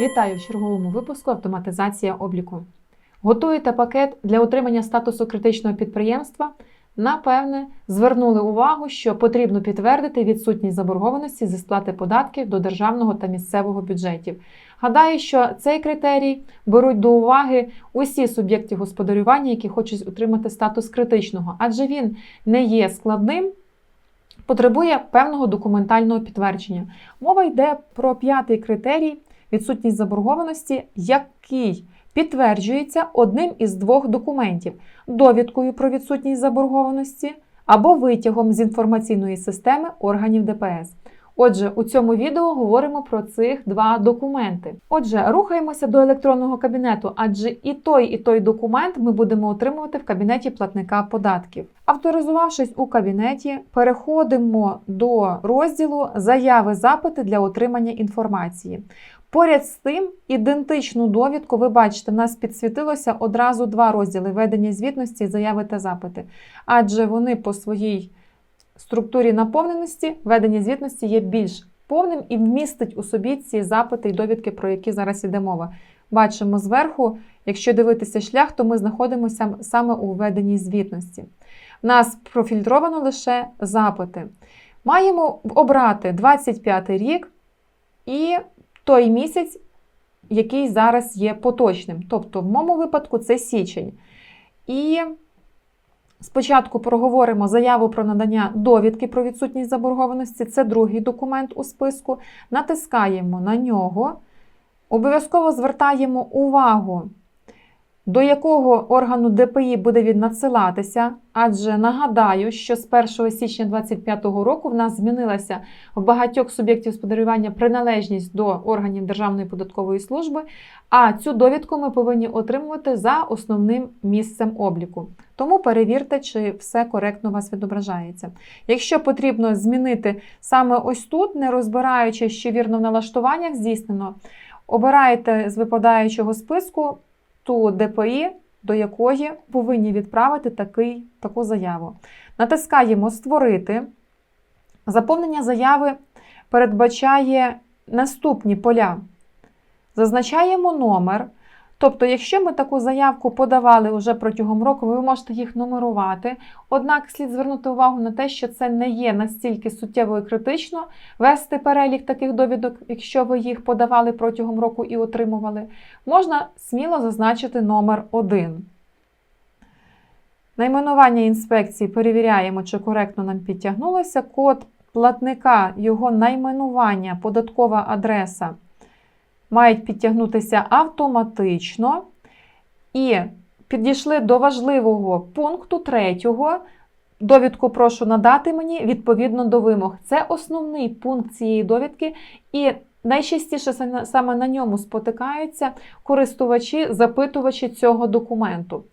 Вітаю в черговому випуску Автоматизація обліку. Готуєте пакет для отримання статусу критичного підприємства. Напевне, звернули увагу, що потрібно підтвердити відсутність заборгованості зі сплати податків до державного та місцевого бюджетів. Гадаю, що цей критерій беруть до уваги усі суб'єкти господарювання, які хочуть отримати статус критичного, адже він не є складним, потребує певного документального підтвердження. Мова йде про п'ятий критерій відсутність заборгованості, який підтверджується одним із двох документів: довідкою про відсутність заборгованості або витягом з інформаційної системи органів ДПС. Отже, у цьому відео говоримо про цих два документи. Отже, рухаємося до електронного кабінету, адже і той, і той документ ми будемо отримувати в кабінеті платника податків. Авторизувавшись у кабінеті, переходимо до розділу Заяви запити для отримання інформації. Поряд з тим, ідентичну довідку, ви бачите, в нас підсвітилося одразу два розділи ведення звітності, заяви та запити. Адже вони по своїй структурі наповненості ведення звітності є більш повним і вмістить у собі ці запити і довідки, про які зараз йде мова. Бачимо зверху, якщо дивитися шлях, то ми знаходимося саме у веденні звітності. Нас профільтровано лише запити. Маємо обрати 25 рік і той місяць, який зараз є поточним. Тобто, в моєму випадку це січень. І спочатку проговоримо заяву про надання довідки про відсутність заборгованості, це другий документ у списку. Натискаємо на нього. Обов'язково звертаємо увагу, до якого органу ДПІ буде він надсилатися, адже нагадаю, що з 1 січня 2025 року в нас змінилася в багатьох суб'єктів господарювання приналежність до органів Державної податкової служби, а цю довідку ми повинні отримувати за основним місцем обліку. Тому перевірте, чи все коректно у вас відображається. Якщо потрібно змінити саме ось тут, не розбираючи, що вірно в налаштуваннях здійснено, обирайте з випадаючого списку ту ДПІ, до якої повинні відправити такий, таку заяву. Натискаємо Створити. Заповнення заяви передбачає наступні поля. Зазначаємо номер. Тобто, якщо ми таку заявку подавали вже протягом року, ви можете їх нумерувати. Однак слід звернути увагу на те, що це не є настільки суттєво і критично вести перелік таких довідок, якщо ви їх подавали протягом року і отримували, можна сміло зазначити номер 1. Найменування інспекції перевіряємо, чи коректно нам підтягнулося. Код платника, його найменування, податкова адреса мають підтягнутися автоматично. І підійшли до важливого пункту третього. Довідку прошу надати мені відповідно до вимог. Це основний пункт цієї довідки, і найчастіше саме на ньому спотикаються користувачі, запитувачі цього документу.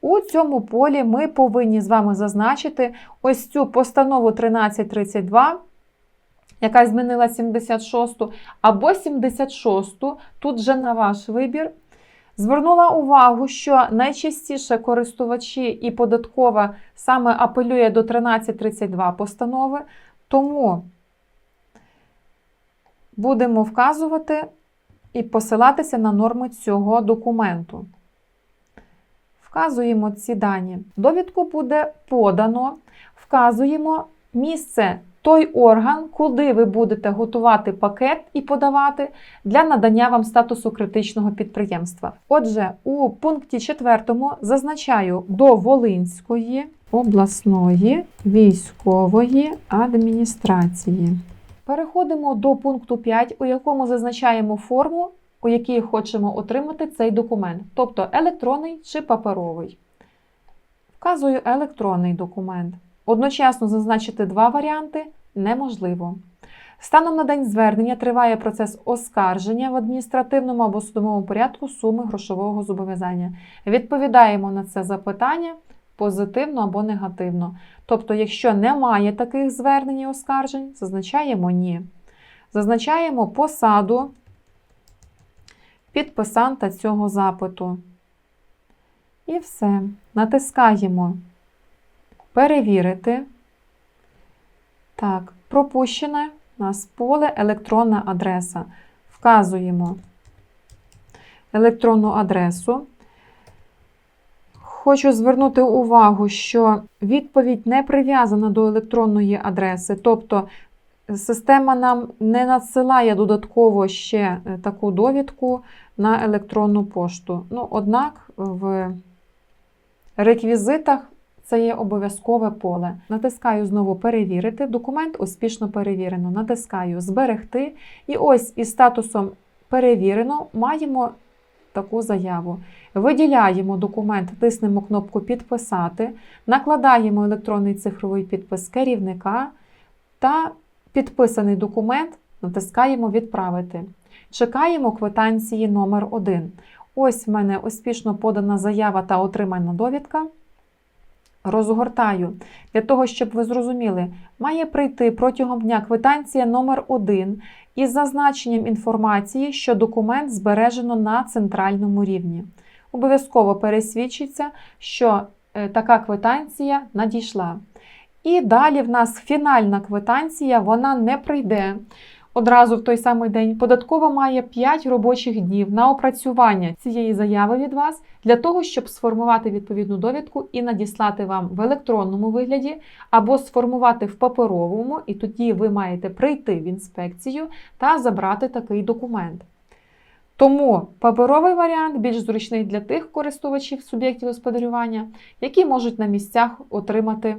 У цьому полі ми повинні з вами зазначити ось цю постанову 1332 яка змінила 76-ту, або 76-ту, тут вже на ваш вибір. Звернула увагу, що найчастіше користувачі і податкова саме апелює до 1332 постанови, тому будемо вказувати і посилатися на норми цього документу. Вказуємо ці дані. Довідку буде подано, вказуємо місце той орган, куди ви будете готувати пакет і подавати для надання вам статусу критичного підприємства. Отже, у пункті 4 зазначаю до Волинської обласної військової адміністрації. Переходимо до пункту 5, у якому зазначаємо форму, у якій хочемо отримати цей документ, тобто електронний чи паперовий. Вказую електронний документ. Одночасно зазначити два варіанти неможливо. Станом на день звернення триває процес оскарження в адміністративному або судовому порядку суми грошового зобов'язання. Відповідаємо на це запитання позитивно або негативно. Тобто, якщо немає таких звернень і оскаржень, зазначаємо ні. Зазначаємо посаду підписанта цього запиту. І все. Натискаємо перевірити. Так, пропущене у нас поле електронна адреса. Вказуємо електронну адресу. Хочу звернути увагу, що відповідь не прив'язана до електронної адреси, тобто система нам не надсилає додатково ще е, таку довідку на електронну пошту. Ну, однак в реквізитах це є обов'язкове поле. Натискаю знову перевірити. Документ успішно перевірено. Натискаю зберегти. І ось із статусом перевірено маємо таку заяву. Виділяємо документ, тиснемо кнопку Підписати, накладаємо електронний цифровий підпис керівника та підписаний документ натискаємо Відправити. Чекаємо квитанції номер 1 Ось в мене успішно подана заява та отримана довідка. Розгортаю. Для того, щоб ви зрозуміли, має прийти протягом дня квитанція номер 1 із зазначенням інформації, що документ збережено на центральному рівні. Обов'язково пересвідчиться, що е, така квитанція надійшла. І далі в нас фінальна квитанція, вона не прийде одразу в той самий день. Податкова має 5 робочих днів на опрацювання цієї заяви від вас для того, щоб сформувати відповідну довідку і надіслати вам в електронному вигляді, або сформувати в паперовому, і тоді ви маєте прийти в інспекцію та забрати такий документ. Тому паперовий варіант більш зручний для тих користувачів суб'єктів господарювання, які можуть на місцях отримати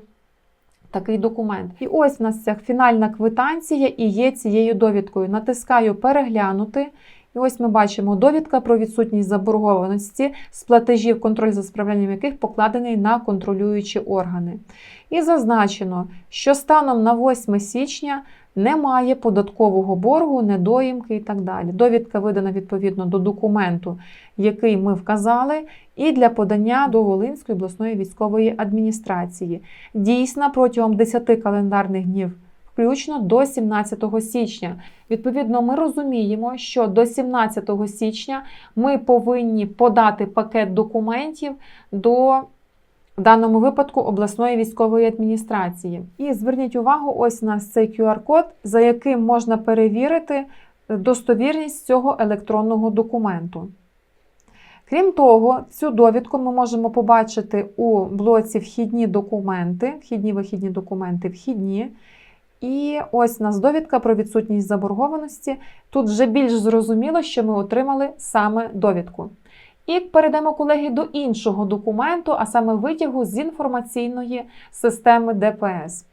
такий документ. І ось у нас ця фінальна квитанція і є цією довідкою. Натискаю Переглянути. І ось ми бачимо довідка про відсутність заборгованості з платежів, контроль за справлянням яких покладений на контролюючі органи. І зазначено, що станом на 8 січня немає податкового боргу, недоїмки і так далі. Довідка видана відповідно до документу, який ми вказали, і для подання до Волинської обласної військової адміністрації. Дійсна протягом 10 календарних днів. Включно до 17 січня. Відповідно, ми розуміємо, що до 17 січня ми повинні подати пакет документів до в даному випадку обласної військової адміністрації. І зверніть увагу, ось у нас цей QR-код, за яким можна перевірити достовірність цього електронного документу. Крім того, цю довідку ми можемо побачити у блоці Вхідні документи, вхідні вихідні документи, вхідні. І ось у нас довідка про відсутність заборгованості. Тут вже більш зрозуміло, що ми отримали саме довідку. І перейдемо, колеги, до іншого документу, а саме витягу з інформаційної системи ДПС.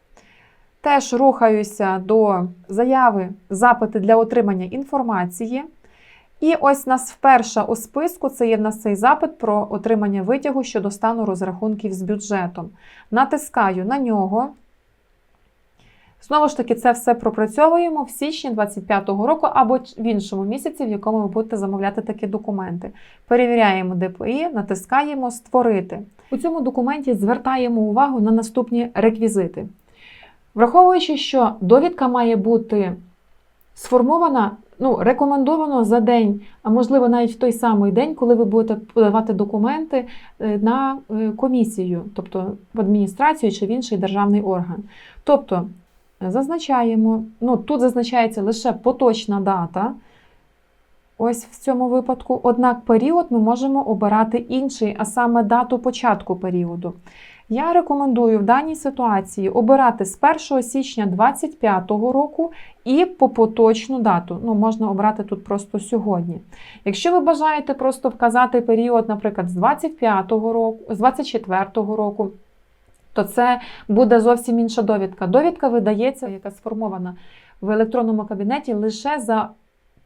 Теж рухаюся до заяви запити для отримання інформації. І ось нас вперше у списку це є в нас цей запит про отримання витягу щодо стану розрахунків з бюджетом. Натискаю на нього. Знову ж таки, це все пропрацьовуємо в січні 25-го року або в іншому місяці, в якому ви будете замовляти такі документи. Перевіряємо ДПІ, натискаємо Створити. У цьому документі звертаємо увагу на наступні реквізити. Враховуючи, що довідка має бути сформована, ну, рекомендовано за день, а можливо навіть в той самий день, коли ви будете подавати документи е, на е, комісію, тобто в адміністрацію чи в інший державний орган. Тобто Зазначаємо, ну тут зазначається лише поточна дата. Ось в цьому випадку. Однак період ми можемо обирати інший, а саме дату початку періоду. Я рекомендую в даній ситуації обирати з 1 січня 2025 року і по поточну дату. Ну, можна обрати тут просто сьогодні. Якщо ви бажаєте просто вказати період, наприклад, з 25 року, з 24 року то це буде зовсім інша довідка. Довідка видається, яка сформована в електронному кабінеті лише за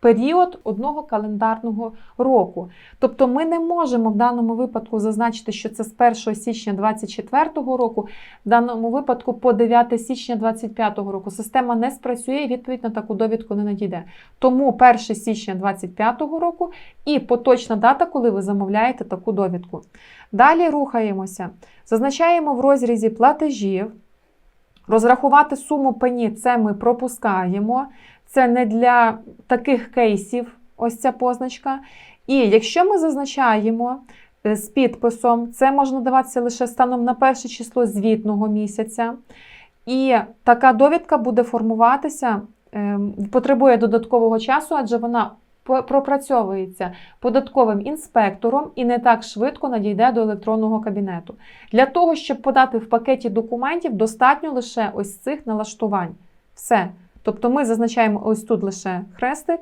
період одного календарного року. Тобто ми не можемо в даному випадку зазначити, що це з 1 січня 2024 року, в даному випадку по 9 січня 2025 року. Система не спрацює і відповідь на таку довідку не надійде. Тому 1 січня 2025 року і поточна дата, коли ви замовляєте таку довідку. Далі рухаємося. Зазначаємо в розрізі платежів. Розрахувати суму пені це ми пропускаємо. Це не для таких кейсів ось ця позначка. І якщо ми зазначаємо е, з підписом, це можна даватися лише станом на перше число звітного місяця. І така довідка буде формуватися, ем, потребує додаткового часу, адже вона пропрацьовується податковим інспектором і не так швидко надійде до електронного кабінету. Для того, щоб подати в пакеті документів, достатньо лише ось цих налаштувань. Все. Тобто ми зазначаємо ось тут лише хрестик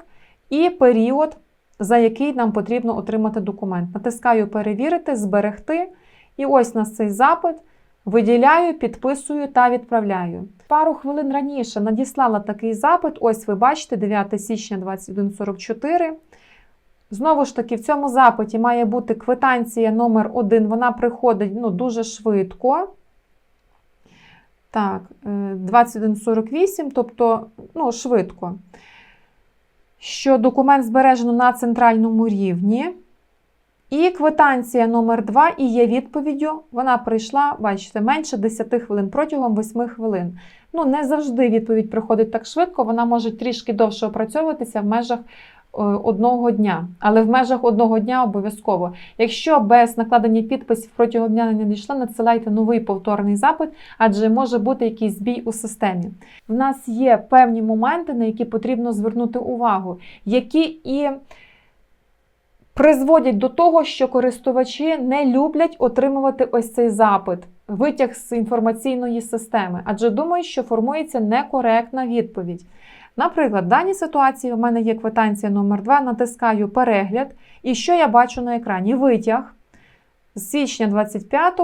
і період, за який нам потрібно отримати документ. Натискаю перевірити, зберегти. І ось у нас цей запит. Виділяю, підписую та відправляю. Пару хвилин раніше надіслала такий запит. Ось ви бачите, 9 січня 2144. Знову ж таки, в цьому запиті має бути квитанція номер 1 Вона приходить ну, дуже швидко. Так, е, 2148, тобто ну, швидко. Що документ збережено на центральному рівні. І квитанція номер 2 і є відповіддю. Вона прийшла, бачите, менше 10 хвилин протягом 8 хвилин. Ну, не завжди відповідь приходить так швидко, вона може трішки довше опрацьовуватися в межах е, одного дня, але в межах одного дня обов'язково. Якщо без накладення підписів протягом дня не надійшла, надсилайте новий повторний запит, адже може бути якийсь збій у системі. В нас є певні моменти, на які потрібно звернути увагу, які і призводять до того, що користувачі не люблять отримувати ось цей запит, витяг з інформаційної системи, адже думають, що формується некоректна відповідь. Наприклад, в даній ситуації у мене є квитанція номер 2 натискаю перегляд, і що я бачу на екрані? Витяг з січня 25,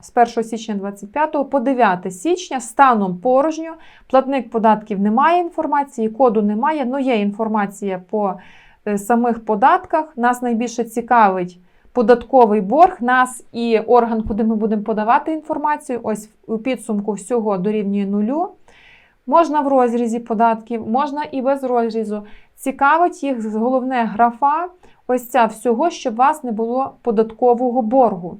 з 1 січня 25 по 9 січня станом порожньо. Платник податків немає інформації, коду немає, але є інформація по е, самих податках. Нас найбільше цікавить податковий борг, нас і орган, куди ми будемо подавати інформацію. Ось у підсумку всього дорівнює нулю. Можна в розрізі податків, можна і без розрізу. Цікавить їх головне графа, ось ця всього, щоб у вас не було податкового боргу.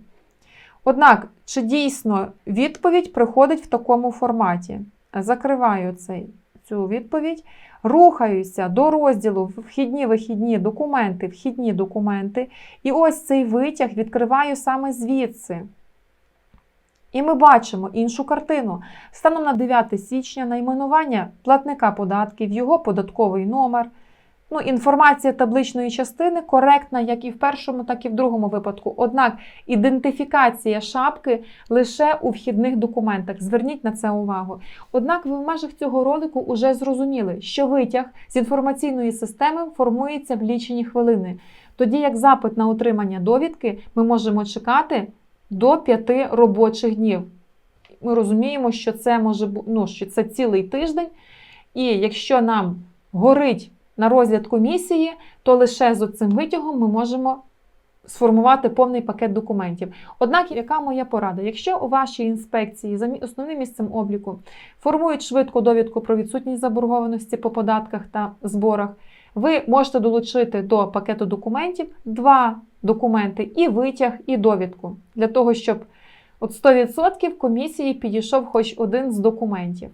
Однак, чи дійсно відповідь приходить в такому форматі? Закриваю цей, цю відповідь. Рухаюся до розділу вхідні вихідні документи, вхідні документи. І ось цей витяг відкриваю саме звідси. І ми бачимо іншу картину. Станом на 9 січня найменування платника податків, його податковий номер. Ну, інформація табличної частини коректна як і в першому, так і в другому випадку. Однак ідентифікація шапки лише у вхідних документах. Зверніть на це увагу. Однак ви в межах цього ролику вже зрозуміли, що витяг з інформаційної системи формується в лічені хвилини. Тоді як запит на отримання довідки ми можемо чекати до 5 робочих днів. Ми розуміємо, що це може ну, що це цілий тиждень. І якщо нам горить на розгляд комісії, то лише з цим витягом ми можемо сформувати повний пакет документів. Однак, яка моя порада? Якщо у вашій інспекції за основним місцем обліку формують швидко довідку про відсутність заборгованості по податках та зборах, ви можете долучити до пакету документів два документи і витяг, і довідку для того, щоб от 100% комісії підійшов хоч один з документів.